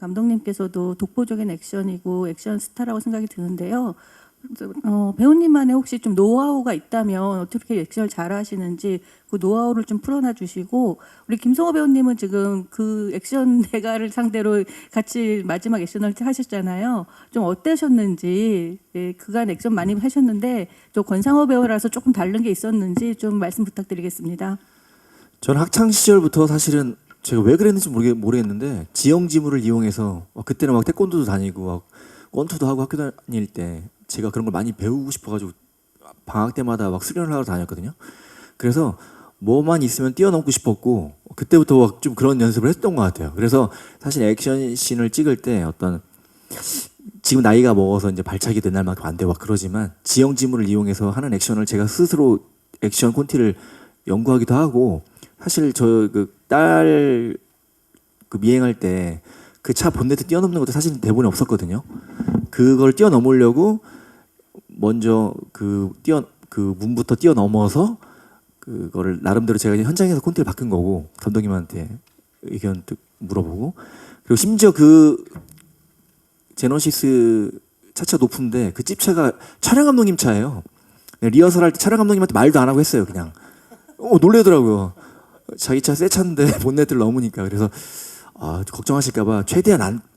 감독님께서도 독보적인 액션이고 액션 스타라고 생각이 드는데요. 어, 배우님만의 혹시 좀 노하우가 있다면 어떻게 액션을 잘 하시는지 그 노하우를 좀 풀어놔 주시고 우리 김성호 배우님은 지금 그 액션 대가를 상대로 같이 마지막 액션을 하셨잖아요. 좀 어떠셨는지 예, 그간 액션 많이 하셨는데 또 권상호 배우라서 조금 다른 게 있었는지 좀 말씀 부탁드리겠습니다. 저는 학창 시절부터 사실은 제가 왜 그랬는지 모르겠, 모르겠는데 지형 지물을 이용해서 막 그때는 막 태권도도 다니고 막 권투도 하고 학교 다닐 때 제가 그런 걸 많이 배우고 싶어가지고 방학 때마다 막 수련을 하러 다녔거든요. 그래서 뭐만 있으면 뛰어넘고 싶었고 그때부터 막 좀 그런 연습을 했던 것 같아요. 그래서 사실 액션 씬을 찍을 때 어떤 지금 나이가 먹어서 이제 발차기 된 날만큼 안 되고 막 그러지만 지형 지물을 이용해서 하는 액션을 제가 스스로 액션 콘티를 연구하기도 하고 사실 저그딸그 미행할 때 그 차 본네트 뛰어넘는 것도 사실 대본에 없었거든요. 그걸 뛰어넘으려고 먼저 그 뛰어 그 문부터 뛰어넘어서 그거를 나름대로 제가 현장에서 콘티를 바꾼 거고 감독님한테 의견 듣- 물어보고 그리고 심지어 그 제너시스 차차 높은데 그 찝차가 촬영 감독님 차예요. 네, 리허설 할 때 촬영 감독님한테 말도 안 하고 했어요. 그냥 어 놀래더라고요. 자기 차 새 차인데 본네트를 넘으니까 그래서 아, 걱정하실까봐 최대한 안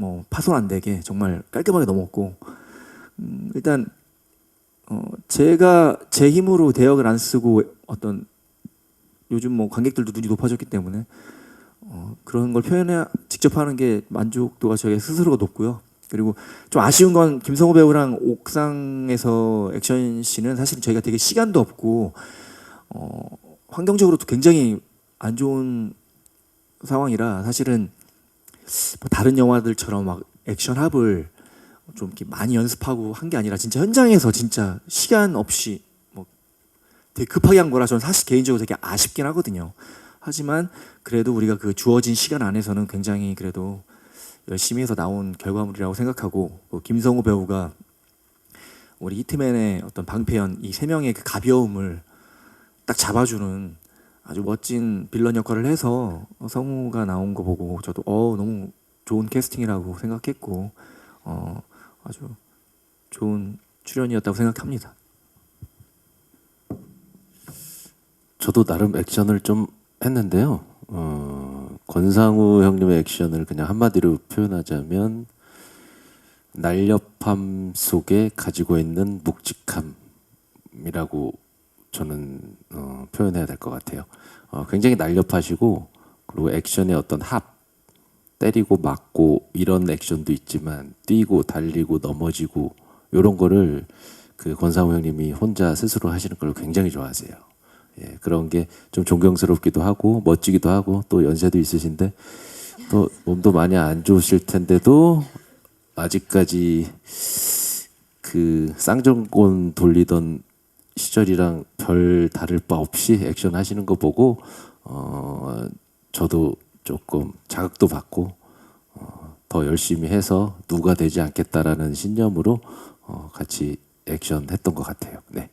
뭐 파손 안 되게 정말 깔끔하게 넘었고 음, 일단 어, 제가 제 힘으로 대역을 안 쓰고 어떤 요즘 뭐 관객들도 눈이 높아졌기 때문에 어, 그런 걸 표현해 직접 하는 게 만족도가 저희 스스로가 높고요. 그리고 좀 아쉬운 건 김성호 배우랑 옥상에서 액션 씬은 사실 저희가 되게 시간도 없고 어, 환경적으로도 굉장히 안 좋은 상황이라 사실은 뭐 다른 영화들처럼 막 액션 합을 좀 이렇게 많이 연습하고 한 게 아니라 진짜 현장에서 진짜 시간 없이 뭐 되게 급하게 한 거라 저는 사실 개인적으로 되게 아쉽긴 하거든요. 하지만 그래도 우리가 그 주어진 시간 안에서는 굉장히 그래도 열심히 해서 나온 결과물이라고 생각하고 또 김성우 배우가 우리 히트맨의 어떤 방패연 이 세 명의 그 가벼움을 딱 잡아주는 아주 멋진 빌런 역할을 해서 성우가 나온 거 보고 저도 어 너무 좋은 캐스팅이라고 생각했고 어 아주 좋은 출연이었다고 생각합니다. 저도 나름 액션을 좀 했는데요. 어, 권상우 형님의 액션을 그냥 한마디로 표현하자면 날렵함 속에 가지고 있는 묵직함이라고 저는 어, 표현해야 될 것 같아요. 어, 굉장히 날렵하시고 그리고 액션의 어떤 합 때리고 맞고 이런 액션도 있지만 뛰고 달리고 넘어지고 이런 거를 그 권상우 형님이 혼자 스스로 하시는 걸 굉장히 좋아하세요. 예, 그런 게 좀 존경스럽기도 하고 멋지기도 하고 또 연세도 있으신데 또 몸도 많이 안 좋으실 텐데도 아직까지 그 쌍정권 돌리던 시절이랑 별 다를 바 없이 액션 하시는 거 보고 어 저도 조금 자극도 받고 어, 더 열심히 해서 누가 되지 않겠다라는 신념으로 어, 같이 액션 했던 것 같아요. 네.